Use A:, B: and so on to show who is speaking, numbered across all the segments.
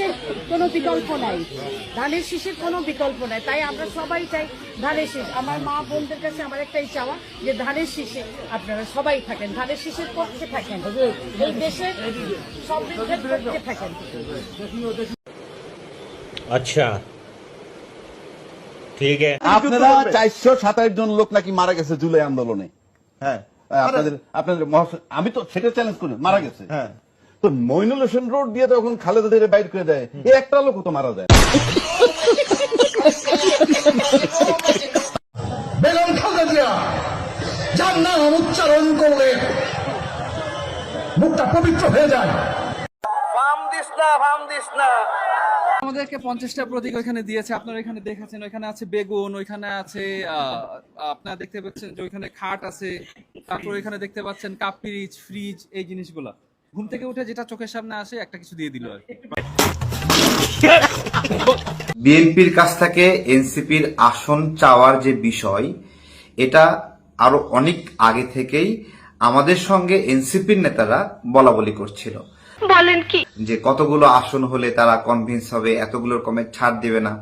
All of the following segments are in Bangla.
A: শীষের কোনো বিকল্প নাই। ধানের শীষের কোনো বিকল্প নাই। তাই আমরা সবাই চাই ধানের শীষ। আমার মা বোনদের কাছে আমার একটাই চাওয়া যে ধানের শীষে আপনারা সবাই থাকেন ধানের শীষের পক্ষে থাকেন এই দেশের সমৃদ্ধের পক্ষে থাকেন।
B: আচ্ছা। ঠিক আছে।
C: আপনারা চারশো সাতাশ জন লোক নাকি মারা গেছে জুলাই আন্দোলনে?
D: হ্যাঁ
C: আপনাদের আপনাদের আমি তো সেটা চ্যালেঞ্জ করি মারা গেছে।
D: হ্যাঁ।
C: তো মইনুল হোসেন রোড দিয়ে তখন খালেদা দিয়ে বাইর করে দেয় এই একটা লোক তো মারা যায়।
E: বেগম খালেদা জিয়া যার নাম উচ্চারণ করলে মুখটা পবিত্র হয়ে যায়।
F: আমাদেরকে পঞ্চাশটা প্রতীক ওইখানে দিয়েছে আপনারা এখানে দেখেছেন ওইখানে আছে বেগুন ওইখানে আছে আহ, আপনারা দেখতে পাচ্ছেন যে ওইখানে খাট আছে তারপর ওইখানে দেখতে পাচ্ছেন কাপ ফ্রিজ ফ্রিজ এই জিনিসগুলো। ঘুম থেকে উঠে যেটা চোখের সামনে আসে একটা কিছু দিয়ে দিল আর
G: বিএনপির কাছ থেকে এনসিপির আসন চাওয়ার যে বিষয় এটা আরও অনেক আগে থেকেই আমাদের সঙ্গে এনসিপির নেতারা বলা বলি করছিল।
H: বলেন কি?
G: যে কতগুলো আসন হলে তারা কনভিন্স হবে এতগুলোর কমে ছাড় দেবে না।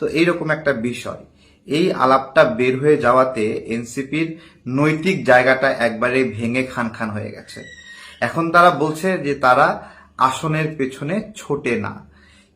G: তো এইরকম একটা বিষয়। এই আলাপটা বের হয়ে যাওয়াতে এনসিপির নৈতিক জায়গাটা একবারে ভেঙে খান খান হয়ে গেছে। এখন তারা বলছে যে তারা আসনের পেছনে ছোটে না।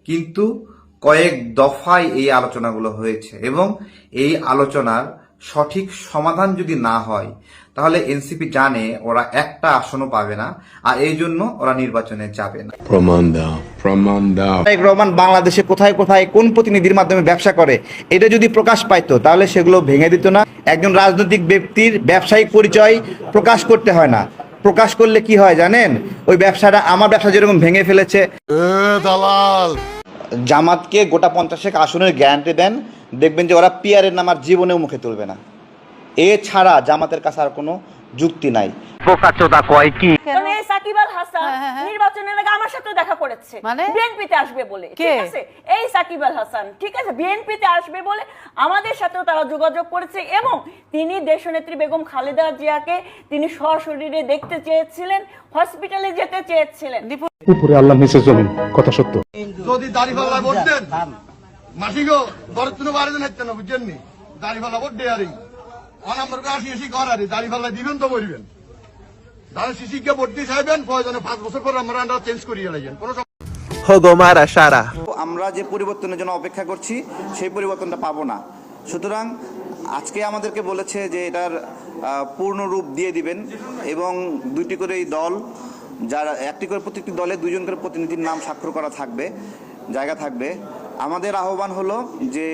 G: কিন্তু কয়েক দফায় এই আলোচনাগুলো হয়েছে এবং এই আলোচনার সঠিক সমাধান যদি না হয় তাহলে এনসিপি জানে ওরা একটা আসনও পাবে না আর এই জন্য ওরা নির্বাচনে যাবে না।
I: প্রমাণ দাও প্রমাণ দাও।
J: রহমান বাংলাদেশে কোথায় কোথায় কোন প্রতিনিধির মাধ্যমে ব্যবসা করে এটা যদি প্রকাশ পাইতো তাহলে সেগুলো ভেঙে দিত না। একজন রাজনৈতিক ব্যক্তির ব্যবসায়িক পরিচয় প্রকাশ করতে হয় না। প্রকাশ করলে কি হয় জানেন? ওই ব্যবসাটা আমার ব্যবসা যেরকম ভেঙে ফেলেছে। জামাতকে গোটা পঞ্চাশেক আসনের গ্যারান্টি দেন। দেখবেন যে ওরা পিয়ারের নাম আর জীবনেও মুখে তুলবে না। এছাড়া জামাতের কাছে আর কোনো যুক্তি নাই।
H: কারণ এই সাকিব আল হাসান নির্বাচনের আগে আমার সাথে দেখা করেছে।
A: মানে?
H: বিএনপিতে আসবে বলে। ঠিক আছে? এই সাকিব আল হাসান। ঠিক আছে? বিএনপিতে আসবে বলে আমাদের সাথেও তারা যোগাযোগ করেছে এবং তিনি দেশনেত্রী বেগম খালেদা জিয়াকে তিনি সশরীরে দেখতে চেয়েছিলেন হসপিটালে যেতে চেয়েছিলেন।
E: উপরে আল্লাহ নিচে জমিন কথা সত্য।
D: যদি দাড়িপাল্লা ভোট দেন মাসিগো ঘরের তুমি বাড়ি দেন হচ্ছে বুঝছেন নি? দাড়িপাল্লা ভোট দেয় আরে অনাম্বর করে আসি এসি ঘর আরে দাড়িপাল্লা দিবেন তো বলবেন। দাঁড়া শিশিকে ভোট দিয়ে চাইবেন প্রয়োজনে পাঁচ বছর পর আমরা চেঞ্জ করিয়ে লাগেন কোনো
J: আমরা যে পরিবর্তনের জন্য অপেক্ষা করছি সেই পরিবর্তনটা পাবো না। সুতরাং আজকে আমাদেরকে বলেছে যে এটার পূর্ণ রূপ দিয়ে দিবেন এবং দুইটি করে এই দল যারা একটি করে প্রত্যেকটি দলে দুজন করে প্রতিনিধির নাম স্বাক্ষর করা থাকবে জায়গা থাকবে। আমাদের আহ্বান হলো যে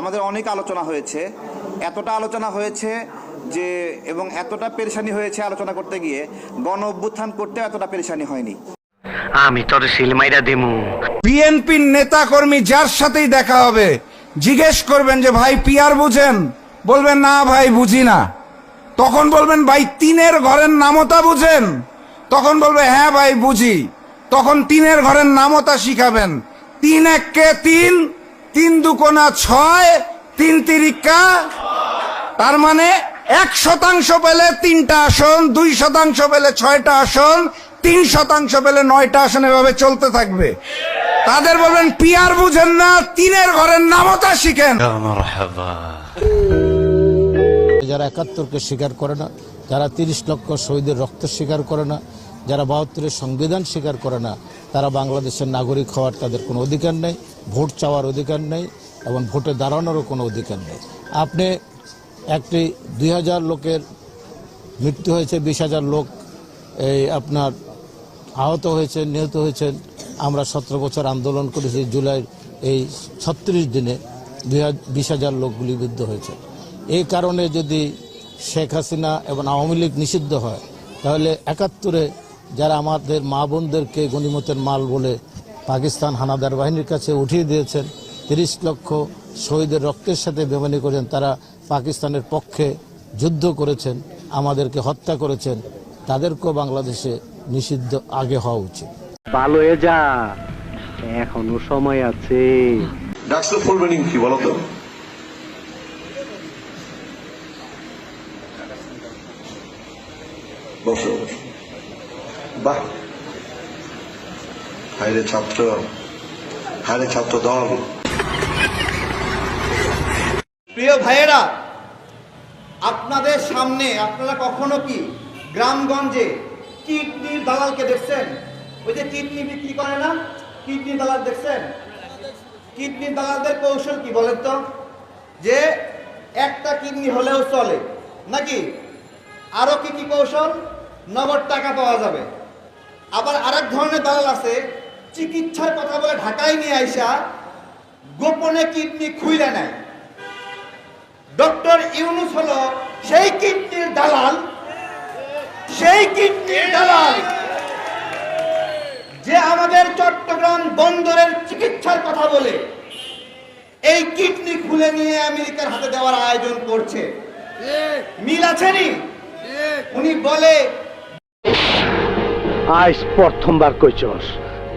J: আমাদের অনেক আলোচনা হয়েছে এতটা আলোচনা হয়েছে যে এবং এতটা পেরেশানি হয়েছে আলোচনা করতে গিয়ে গণ অভ্যুত্থান করতে এতটা পেরেশানি হয়নি। আমি তোর সিলমাইরা দিমু।
E: বিএনপির নেতা কর্মী যার সাথেই দেখা হবে জিজ্ঞেস করবেন যে ভাই পিয়ার বুঝেন? বলবেন না ভাই বুঝি না। তখন বলবেন ভাই তিনের ঘরের নামতা বুঝেন? তখন বলবে হ্যাঁ ভাই বুঝি। তখন তিনের ঘরের নামতা শিখাবেন। তিন এককে তিন তিন দুকোনা ছয় তিন তিরিকা তার মানে এক শতাংশ পেলে তিনটা আসন দুই শতাংশ পেলে ছয়টা আসন তিন শতাংশ পেলে নয়টা আসন এভাবে চলতে থাকবে। তাদের বলবেন পিয়ার বুঝেন না তিনের ঘরের নামতা শিখেন।
I: যারা একাত্তরকে স্বীকার করে না যারা তিরিশ লক্ষ শহীদের রক্ত স্বীকার করে না যারা বাহাত্তরের সংবিধান স্বীকার করে না তারা বাংলাদেশের নাগরিক হওয়ার তাদের কোনো অধিকার নেই ভোট চাওয়ার অধিকার নেই এবং ভোটে দাঁড়ানোরও কোনো অধিকার নেই। আপনি একটি দুই হাজার লোকের মৃত্যু হয়েছে, বিশ হাজার লোক এই আপনার আহত হয়েছেন, নিহত হয়েছেন। আমরা সতেরো বছর আন্দোলন করেছি, জুলাই এই ছত্রিশ দিনে দুই বিশ হাজার লোক গুলিবিদ্ধ হয়েছে। এই কারণে যদি শেখ হাসিনা এবং আওয়ামী লীগ নিষিদ্ধ হয়, তাহলে একাত্তরে যারা আমাদের মা বোনদেরকে গণিমতের মাল বলে পাকিস্তান হানাদার বাহিনীর কাছে উঠিয়ে দিয়েছেন, তিরিশ লক্ষ শহীদের রক্তের সাথে বেমানি করেন তারা পাকিস্তানের পক্ষে যুদ্ধ করেছেন আমাদেরকে হত্যা করেছেন তাদেরকেও বাংলাদেশে নিষিদ্ধ আগে হওয়া উচিত।
B: ভালো হয়ে যা এখনও সময় আছে।
C: ফুল মিনিং কি বলো তো? বসো বাহ। হাইরে ছাত্র
K: আরে ছাত্র দল।
L: প্রিয় ভাইয়েরা, আপনাদের সামনে আপনারা কখনো কি গ্রামগঞ্জে কিডনির দালালকে দেখছেন? ওই যে কিডনি বিক্রি করে না? কিডনি দালাল দেখছেন? কিডনি দালালদের কৌশল কি বলেন তো? যে একটা কিডনি হলেও চলে। নাকি? আরও কি কি কৌশল? নগদ টাকা পাওয়া যাবে। আবার আরেক ধরনের দালাল আছে, চিকিৎসার কথা বলে ঢাকায় নিয়ে আইসা গোপনে কিডনি খুইলে নেয়। ডক্টর ইউনুস হলো সেই কিডনির দালাল, সেই কিডনির দালাল যে আমাদের চট্টগ্রাম বন্দরের চিকিৎসার কথা বলে। এই কিডনি খুলে নিয়ে আমেরিকার হাতে দেওয়ার আয়োজন করছে। মিল আছেনি উনি বলে,
M: আজ প্রথমবার কইছস।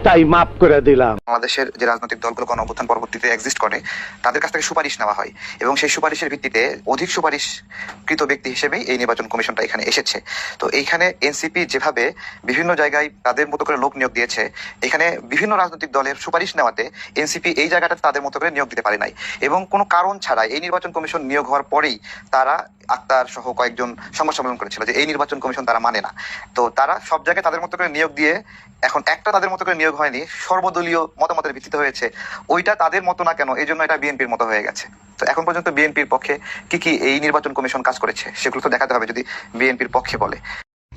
M: তাই মাফ করে দিলাম।
L: বাংলাদেশের যে রাজনৈতিক দলগুলো গণ অভ্যুত্থান পরবর্তীতে এক্সিস্ট করে, তাদের কাছ থেকে সুপারিশ নেওয়া হয় এবং সেই সুপারিশের ভিত্তিতে অধিক সুপারিশকৃত ব্যক্তি হিসেবেই এই নির্বাচন কমিশনটা এখানে এসেছে। তো এইখানে এনসিপি যেভাবে বিভিন্ন জায়গায় তাদের মতো করে লোক নিয়োগ দিয়েছে, এখানে বিভিন্ন রাজনৈতিক দলের সুপারিশ নেওয়াতে এনসিপি এই জায়গাটা তাদের মতো করে নিয়োগ দিতে পারে নাই। এবং কোনো কারণ ছাড়াই এই নির্বাচন কমিশন নিয়োগ হওয়ার পরেই তারা আক্তার সহ কয়েকজন সংবাদ সম্মেলন করেছিল যে এই নির্বাচন কমিশন তারা মানে না। তো তারা সব জায়গায় তাদের মতো করে নিয়োগ দিয়ে এখন একটা তাদের মতো করে নিয়োগ হয়নি, সর্বদলীয় মতামতের ভিত্তিতে হয়েছে। ওইটা তাদের মতো না কেন? এই জন্য এটা বিএনপির মতো হয়ে গেছে। তো এখন পর্যন্ত বিএনপির পক্ষে কি কি এই নির্বাচন কমিশন কাজ করেছে, সেগুলো তো দেখাতে হবে যদি বিএনপির পক্ষে বলে।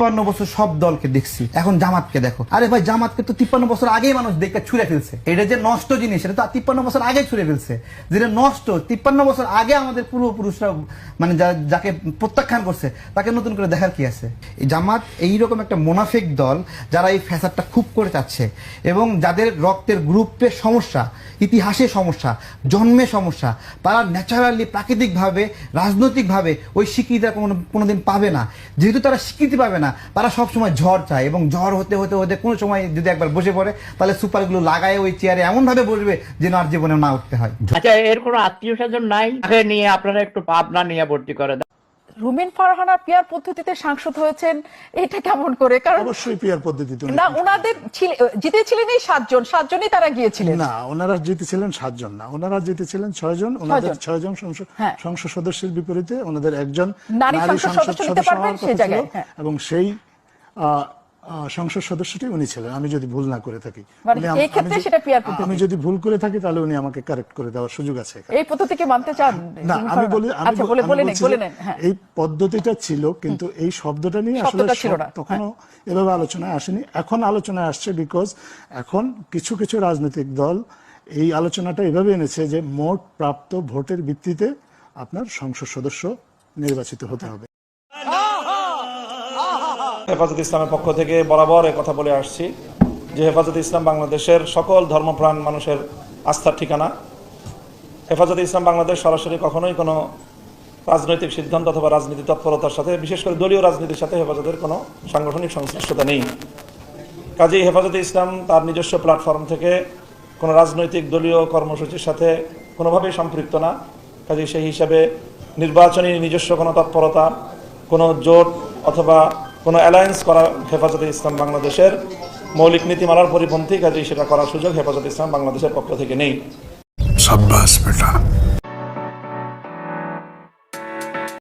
J: তিপ্পান্ন বছর সব দলকে দেখছি। এখন জামাতকে দেখো। আরে ভাই, জামাতকে তো তিপ্পান্ন বছর আগেই মানুষ দেখে ছুড়ে ফেলছে। এটা যে নষ্ট জিনিস, এটা তো তিপ্পান্ন বছর আগে ছুড়ে ফেলছে। যেটা নষ্ট, তিপ্পান্ন বছর আগে আমাদের পূর্বপুরুষরা মানে যাকে প্রত্যাখ্যান করছে, তাকে নতুন করে দেখার কি আছে? এই জামাত এইরকম একটা মোনাফিক দল, যারা এই ফ্যাসাদটা খুব করে চাচ্ছে। এবং যাদের রক্তের গ্রুপের সমস্যা, ইতিহাসে সমস্যা, জন্মে সমস্যা, তারা ন্যাচারালি প্রাকৃতিকভাবে, রাজনৈতিকভাবে ওই স্বীকৃতিটা কোনো কোনোদিন পাবে না। যেহেতু তারা স্বীকৃতি পাবে না তারা সবসময় ঝড় চায় এবং ঝড় হতে হতে হতে কোনো সময় যদি একবার বসে পড়ে, তাহলে সুপারগুলো লাগায় ওই চেয়ারে এমনভাবে বসবে যেন আর জীবনে না উঠতে হয়।
M: আচ্ছা এর কোনো আত্মীয় স্বজন নাই? নিয়ে আপনারা একটু ভাবনা নিয়ে ভর্তি করে
N: রুমিন ফারহানা পিয়ার পদ্ধতিতে সাংসদ হয়েছেন এটা কেমন করে কারণ
O: অবশ্যই পিয়ার পদ্ধতিতে
N: না ওনাদের জিতেছিলেন এই সাতজন সাতজনই তারা গিয়েছিলেন
O: না ওনারা জিতেছিলেন সাতজন না ওনারা জিতেছিলেন ছয়জন ওনাদের
N: ছয়জন।
O: সংসদ
N: হ্যাঁ।
O: সংসদ সদস্যের বিপরীতে ওনাদের একজন
N: নারী সংসদ সদস্য হ্যাঁ।
O: এবং সেই সংসদ সদস্যটি উনি ছিলেন। আমি যদি ভুল না করে থাকি।
N: মানে
O: আম- যদি- ভুল করে থাকি তাহলে উনি আমাকে কারেক্ট করে দেওয়ার সুযোগ আছে
N: এই পদ্ধতিকে মানতে চান?
O: না আমি বলি
N: আচ্ছা হ্যাঁ।
O: এই পদ্ধতিটা ছিল কিন্তু এই শব্দটা নিয়ে আসলে
N: না, হ্যাঁ।
O: তখনও এভাবে আলোচনায় আসেনি। এখন আলোচনায় আসছে বিকজ এখন কিছু কিছু রাজনৈতিক দল এই আলোচনাটা এভাবে এনেছে যে মোট প্রাপ্ত ভোটের ভিত্তিতে আপনার সংসদ সদস্য নির্বাচিত হতে হবে।
F: হেফাজত ইসলামের পক্ষ থেকে বরাবর কথা বলে আসছি যে হেফাজত ইসলাম বাংলাদেশের সকল ধর্মপ্রাণ মানুষের আস্থার ঠিকানা। হেফাজত ইসলাম বাংলাদেশ সরাসরি কখনোই কোনো রাজনৈতিক সিদ্ধান্ত অথবা রাজনীতি তৎপরতার সাথে, বিশেষ করে দলীয় রাজনীতির সাথে হেফাজতের কোনো সাংগঠনিক সংশ্লিষ্টতা নেই। কাজেই হেফাজতে ইসলাম তার নিজস্ব প্ল্যাটফর্ম থেকে কোনো রাজনৈতিক দলীয় কর্মসূচির সাথে কোনোভাবেই সম্পৃক্ত না। কাজেই সেই হিসাবে নির্বাচনী নিজস্ব কোনো তৎপরতা, কোনো জোট অথবা কোনো অ্যালায়েন্স করা হেফাজতে ইসলাম বাংলাদেশের মৌলিক নীতিমালার পরিপন্থী, কাজেই সেটা করার সুযোগ হেফাজতে ইসলাম বাংলাদেশের পক্ষ থেকে নেই।